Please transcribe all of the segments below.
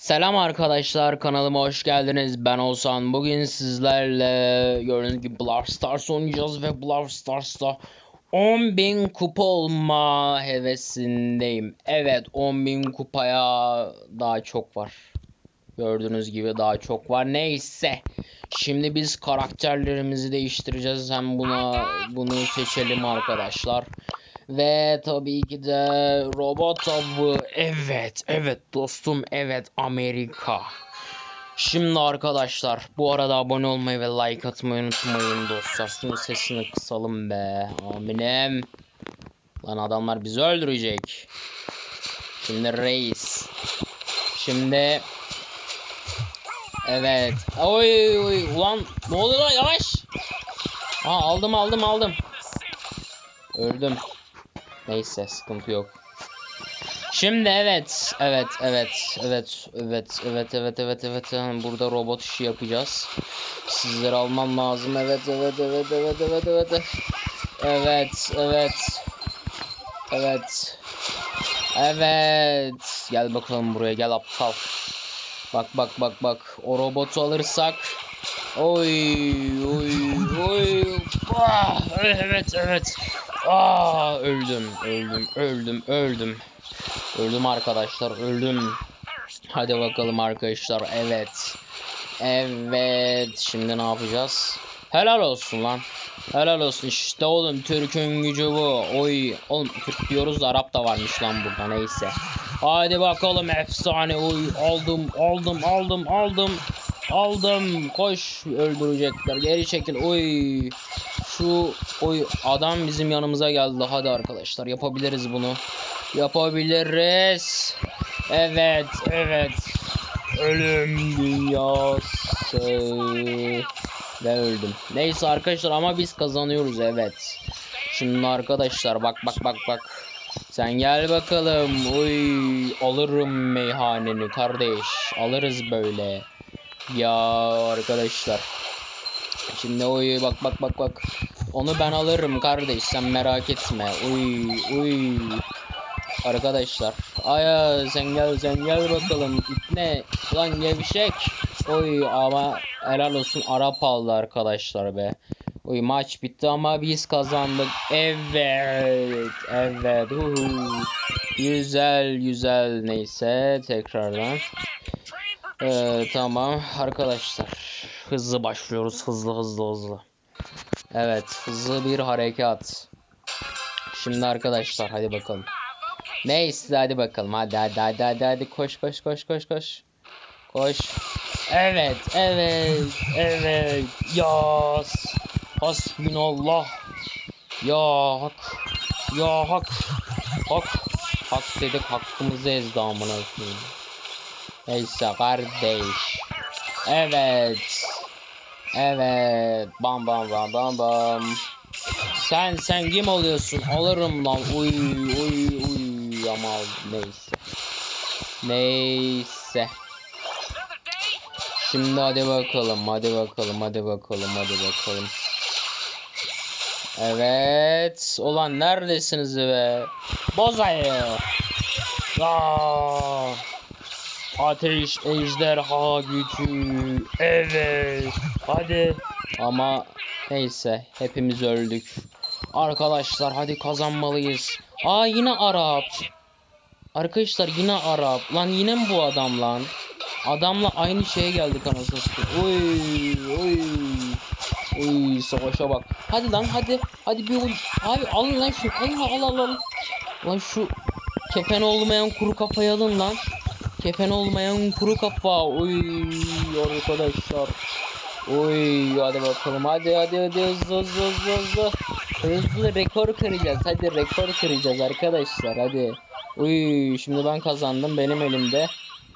Selam arkadaşlar kanalıma hoş geldiniz. Ben Oğuzhan. Bugün sizlerle gördüğünüz gibi Brawl Stars oynayacağız ve Brawl Stars'ta 10.000 kupa olma hevesindeyim. Evet 10.000 kupaya daha çok var. Gördüğünüz gibi daha çok var. Neyse. Şimdi biz karakterlerimizi değiştireceğiz. Hem buna bunu seçelim arkadaşlar. Ve tabii ki de robot avı. Evet, evet dostum, evet Amerika. Şimdi arkadaşlar bu arada abone olmayı ve like atmayı unutmayın dostlar. Şunun sesini kısalım be. Aminim. Lan adamlar bizi öldürecek. Şimdi reis. Şimdi Evet. Oy oy ulan ne oluyor lan yavaş. Aa aldım aldım aldım. Öldüm. Neyse sıkıntı yok. Şimdi evet, evet, evet, evet, evet, evet, evet, evet, evet. Burada robot işi yapacağız. Sizleri almam lazım. Evet, evet, evet, evet, evet, evet. Evet, evet. Evet. Evet. Gel bakalım buraya gel aptal. Bak bak bak bak. O robotu alırsak. Oy oy oy. Ah, evet evet. Aa öldüm öldüm öldüm öldüm. Öldüm arkadaşlar öldüm. Hadi bakalım arkadaşlar evet. Evet şimdi ne yapacağız? Helal olsun lan. Helal olsun işte oğlum Türk'ün gücü bu. Oy oğlum Türk diyoruz da Arap da varmış lan burada neyse. Hadi bakalım efsane oy aldım aldım aldım aldım. Aldım koş öldürecekler geri çekil oy. Şu oy adam bizim yanımıza geldi hadi arkadaşlar yapabiliriz bunu. Yapabiliriz. Evet evet. Ölüm dünyası. Ve öldüm. Neyse arkadaşlar ama biz kazanıyoruz evet. Şimdi arkadaşlar bak bak bak bak. Sen gel bakalım. Uy alırım meyhaneni kardeş. Alırız böyle. Ya arkadaşlar. Şimdi uy bak bak bak bak. Onu ben alırım kardeş sen merak etme. Uy uy. Arkadaşlar. Aya sen gel sen gel bakalım. Ne? Lan gevşek. Oy ama helal olsun Arap aldı arkadaşlar be. Oy maç bitti ama biz kazandık. Evet. Evet. Uhu. Güzel güzel neyse tekrardan. Ee, tamam arkadaşlar. Hızlı başlıyoruz. Hızlı hızlı hızlı. Evet hızlı bir harekat. Şimdi arkadaşlar hadi bakalım. Neyse hadi bakalım. Hadi hadi hadi hadi hadi koş koş koş koş koş. Koş. Evet evet evet. Yas. Hasbinallah. Ya hak. Ya hak. Hak. Hak dedik hakkımızı ezdi amına koyayım. Neyse kardeş. Evet. Evet. Bam bam bam bam bam. Sen sen kim oluyorsun? Alırım lan. Uy uy uy ama neyse. Neyse. Şimdi hadi bakalım. Hadi bakalım. Hadi bakalım. Hadi bakalım. Evet. Ulan neredesiniz be? Bozayı. Aa. Ateş ejderha gücü. Evet. Hadi. Ama neyse hepimiz öldük. Arkadaşlar hadi kazanmalıyız. Aa yine Arap. Arkadaşlar yine Arap. Lan yine mi bu adam lan? Adamla aynı şeye geldik anasını satayım. Oy oy. Oy savaşa bak. Hadi lan hadi. Hadi bir oy. Abi alın lan şunu. Alın al al al. Lan şu kefen olmayan kuru kafayı alın lan. Kefen olmayan kuru kafa. Oy arkadaşlar. Oy hadi bakalım. Hadi hadi hadi hızlı hızlı hızlı hızlı. Hızlı rekor kıracağız. Hadi rekor kıracağız arkadaşlar. Hadi. Uy şimdi ben kazandım. Benim elimde.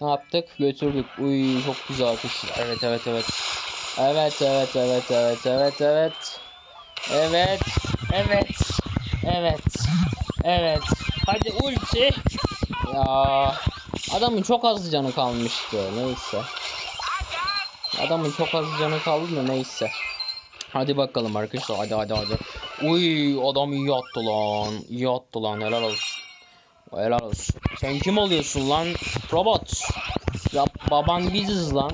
Ne yaptık? Götürdük. Uy çok güzel arkadaşlar. Evet evet evet. Evet evet evet evet evet evet. Evet. Evet. Evet. Evet. Hadi ulti. Ya adamın çok az canı kalmıştı. Neyse. Adamın çok az canı kaldı da neyse. Hadi bakalım arkadaşlar hadi hadi hadi. Uy adam iyi attı lan. İyi attı lan helal olsun. Helal olsun. Sen kim oluyorsun lan? Robot. Ya baban biziz lan.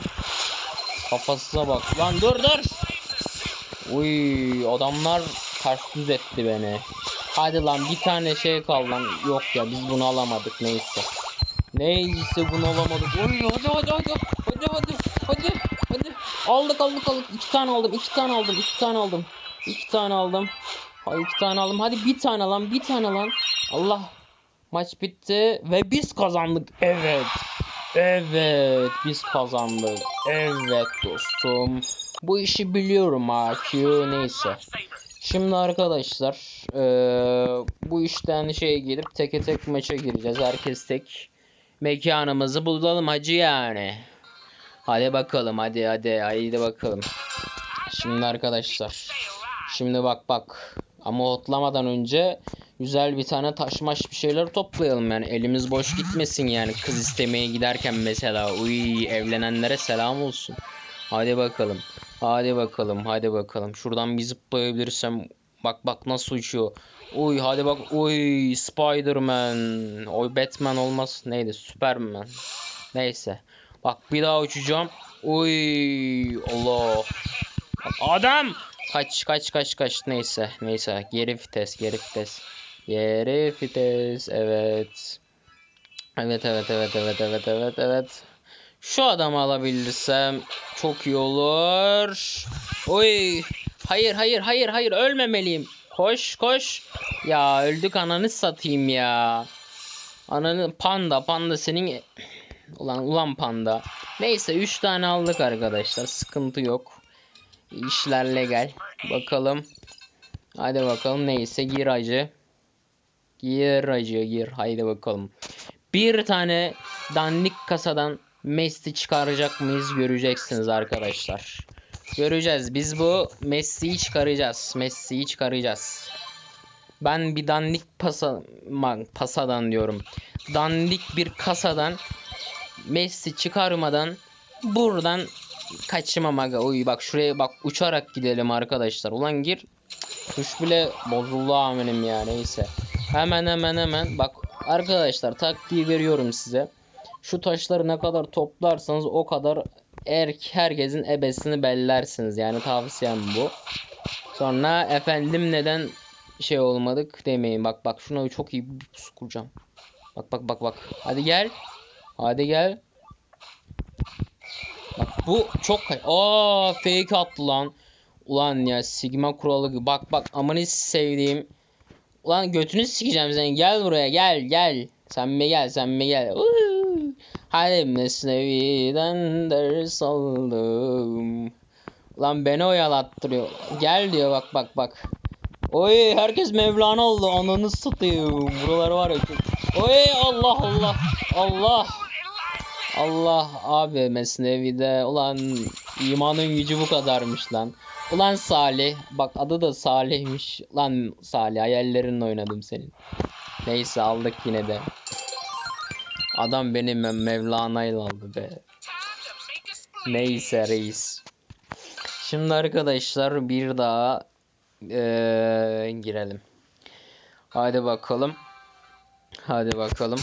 Kafasına bak. Lan dur dur. Uy adamlar ters düz etti beni. Hadi lan bir tane şey kaldı lan. Yok ya biz bunu alamadık neyse. Neyse bunu alamadık. Oy hadi hadi hadi. Hadi hadi. Hadi. Hadi. Aldık aldık aldık. İki tane aldım. iki tane aldım. iki tane aldım. İki tane aldım. Hadi iki tane aldım. Hadi bir tane lan. Bir tane lan. Allah. Maç bitti ve biz kazandık. Evet. Evet biz kazandık. Evet dostum. Bu işi biliyorum AQ neyse. Şimdi arkadaşlar eee, bu işten şey gelip teke tek maça gireceğiz. Herkes tek mekanımızı bulalım hacı yani. Hadi bakalım hadi hadi haydi bakalım. Şimdi arkadaşlar. Şimdi bak bak. Ama hotlamadan önce güzel bir tane taşmaş bir şeyler toplayalım yani. Elimiz boş gitmesin yani kız istemeye giderken mesela. Uy evlenenlere selam olsun. Hadi bakalım. Hadi bakalım. Hadi bakalım. Şuradan bir zıplayabilirsem. Bak bak nasıl uçuyor. Uy hadi bak. Uy Spiderman. Oy Batman olmaz. Neydi? Superman. Neyse. Bak bir daha uçacağım. Uy Allah. Adam. Kaç kaç kaç kaç. Neyse. Neyse. Geri vites. Geri vites. Geri vites. Evet. Evet evet evet evet evet evet evet. Şu adamı alabilirsem çok iyi olur. Oy hayır hayır hayır hayır ölmemeliyim koş koş ya öldük ananı satayım ya ananı panda panda senin ulan ulan panda neyse 3 tane aldık arkadaşlar sıkıntı yok İşler legal. Bakalım. Hadi bakalım neyse gir acı. Gir acı gir. Haydi bakalım. Bir tane dandik kasadan Messi çıkaracak mıyız göreceksiniz arkadaşlar. Göreceğiz. Biz bu Messi'yi çıkaracağız. Messi'yi çıkaracağız. Ben bir dandik pasa, pasadan diyorum. Dandik bir kasadan Messi çıkarmadan buradan kaçmam aga. Uy bak şuraya bak uçarak gidelim arkadaşlar. Ulan gir. Tuş bile bozuldu amirim ya neyse. Hemen hemen hemen bak arkadaşlar taktiği veriyorum size. Şu taşları ne kadar toplarsanız o kadar er, herkesin ebesini bellersiniz. Yani tavsiyem bu. Sonra efendim neden şey olmadık demeyin. Bak bak şuna çok iyi bir pusu kuracağım. Bak bak bak bak. Hadi gel. Hadi gel. Bak bu çok kay- Aa fake attı lan. Ulan ya sigma kuralı. Bak bak amanı sevdiğim. Ulan götünü sikeceğim seni. Gel buraya gel gel. Sen mi gel sen mi gel. Uhu. Hadi mesneviden ders aldım. Ulan beni oyalattırıyor. Gel diyor bak bak bak. Oy herkes Mevlana oldu. Ananı satayım. Buralar var ya. Oy Allah Allah. Allah. Allah abi Mesnevi'de ulan imanın gücü bu kadarmış lan. Ulan Salih bak adı da Salih'miş. Lan Salih hayallerinle oynadım senin. Neyse aldık yine de. Adam beni Me- Mevlana'yla aldı be. Neyse reis. Şimdi arkadaşlar bir daha eee, girelim. Hadi bakalım. Hadi bakalım.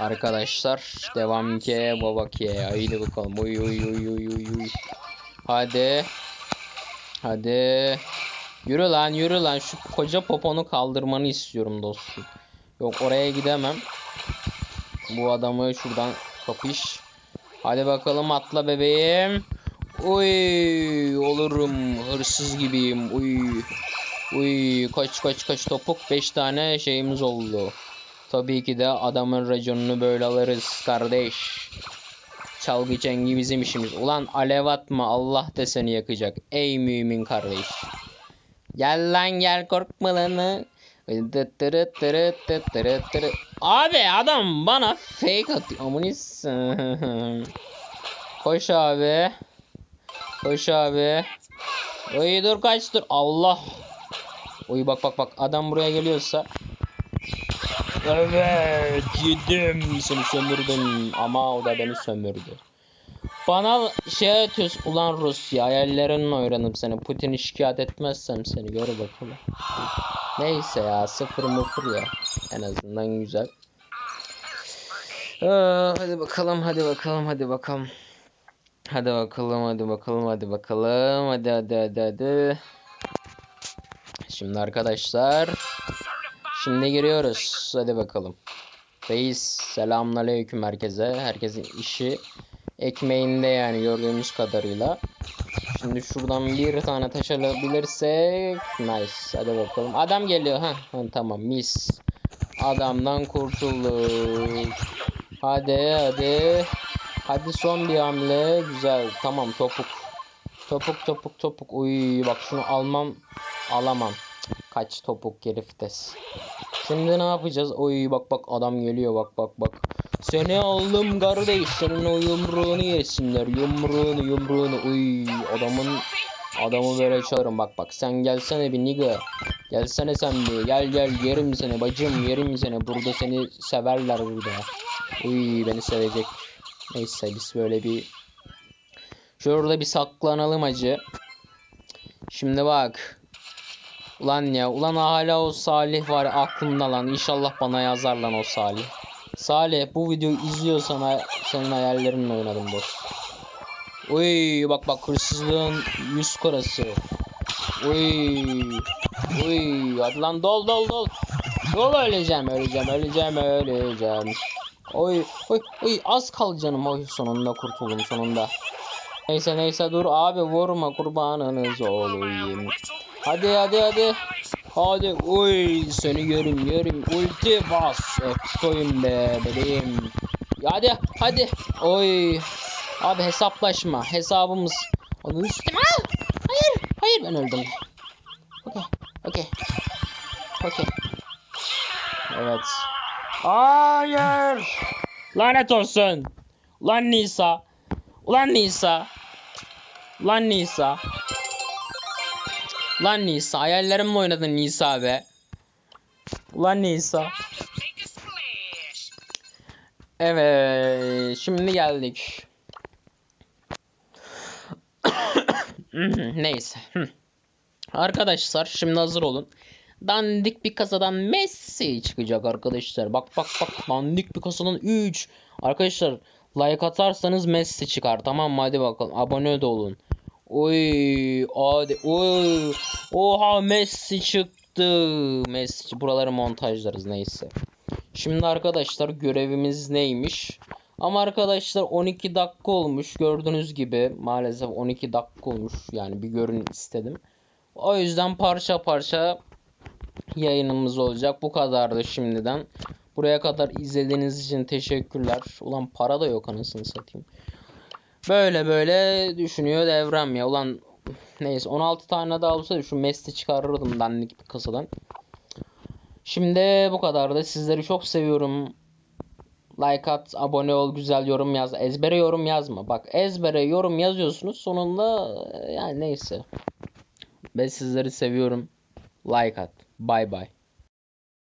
Arkadaşlar devam ki baba ki haydi bakalım uy uy uy uy uy uy hadi hadi yürü lan yürü lan şu koca poponu kaldırmanı istiyorum dostum yok oraya gidemem bu adamı şuradan kapış hadi bakalım atla bebeğim uy olurum hırsız gibiyim uy uy kaç kaç kaç topuk 5 tane şeyimiz oldu Tabii ki de adamın raconunu böyle alırız kardeş. Çalgı çengi bizim işimiz. Ulan alev atma Allah da seni yakacak. Ey mümin kardeş. Gel lan gel korkma lan. Abi adam bana fake atıyor. Amunis. Koş abi. Koş abi. Oy dur kaç dur. Allah. Oy bak bak bak adam buraya geliyorsa Evet yedim seni sömürdüm ama o da beni sömürdü. Bana şey atıyorsun ulan Rusya hayallerinle öğrendim seni Putin'i şikayet etmezsem seni gör bakalım. Neyse ya sıfır mıfır ya en azından güzel. Aa, hadi bakalım, hadi bakalım, hadi bakalım. Hadi bakalım, hadi bakalım, hadi bakalım. Hadi hadi hadi hadi. Şimdi arkadaşlar. Şimdi giriyoruz. Hadi bakalım. Reis selamünaleyküm herkese. Herkesin işi ekmeğinde yani gördüğümüz kadarıyla. Şimdi şuradan bir tane taş alabilirsek nice. Hadi bakalım. Adam geliyor ha. tamam mis. Adamdan kurtulduk. Hadi hadi. Hadi son bir hamle. Güzel. Tamam topuk. Topuk topuk topuk. Uy bak şunu almam. Alamam. Kaç topuk heriftes. Şimdi ne yapacağız? Oy bak bak adam geliyor bak bak bak. Seni aldım kardeş. Senin o yumruğunu yesinler. Yumruğunu yumruğunu. Uy adamın adamı böyle çağırın bak bak. Sen gelsene bir nigga. Gelsene sen bir. Gel gel yerim seni bacım yerim seni. Burada seni severler burada. Uy beni sevecek. Neyse biz böyle bir Şurada bir saklanalım acı. Şimdi bak. Ulan ya ulan hala o Salih var aklımda lan. İnşallah bana yazar lan o Salih. Salih bu videoyu izliyorsan ha- senin hayallerinle oynadım dost. Uy bak bak hırsızlığın yüz karası. Uy. Uy hadi lan dol dol dol. Dol öleceğim öleceğim öleceğim öleceğim. Oy oy oy az kal canım oy sonunda kurtuldum sonunda. Neyse neyse dur abi vurma kurbanınız olayım. Hadi hadi hadi. Hadi uy seni yerim yerim ulti bas. Öptüyüm be bebeğim. Hadi hadi. Oy. Abi hesaplaşma hesabımız. Onun üstüne. Aa! Hayır hayır ben öldüm. Okey okey. Okey. Evet. Hayır. Lanet olsun. Lan Nisa. Ulan Nisa. Lan Nisa. Lan Nisa. Hayallerimle oynadın Nisa be. Ulan Nisa. Evet. Şimdi geldik. Neyse. Arkadaşlar şimdi hazır olun. Dandik bir kasadan Messi çıkacak arkadaşlar. Bak bak bak dandik bir kasadan 3. Arkadaşlar like atarsanız Messi çıkar tamam mı? Hadi bakalım abone de olun. Oy hadi oy. Oha Messi çıktı. Messi buraları montajlarız neyse. Şimdi arkadaşlar görevimiz neymiş? Ama arkadaşlar 12 dakika olmuş gördüğünüz gibi maalesef 12 dakika olmuş yani bir görün istedim. O yüzden parça parça yayınımız olacak. Bu kadardı şimdiden. Buraya kadar izlediğiniz için teşekkürler. Ulan para da yok anasını satayım. Böyle böyle düşünüyor devrem ya. Ulan neyse 16 tane daha olsaydı şu Messi çıkarırdım dandik bir kasadan. Şimdi bu kadardı. Sizleri çok seviyorum. Like at, abone ol, güzel yorum yaz. Ezbere yorum yazma. Bak ezbere yorum yazıyorsunuz. Sonunda yani neyse. Ben sizleri seviyorum. Like at. Bye bye.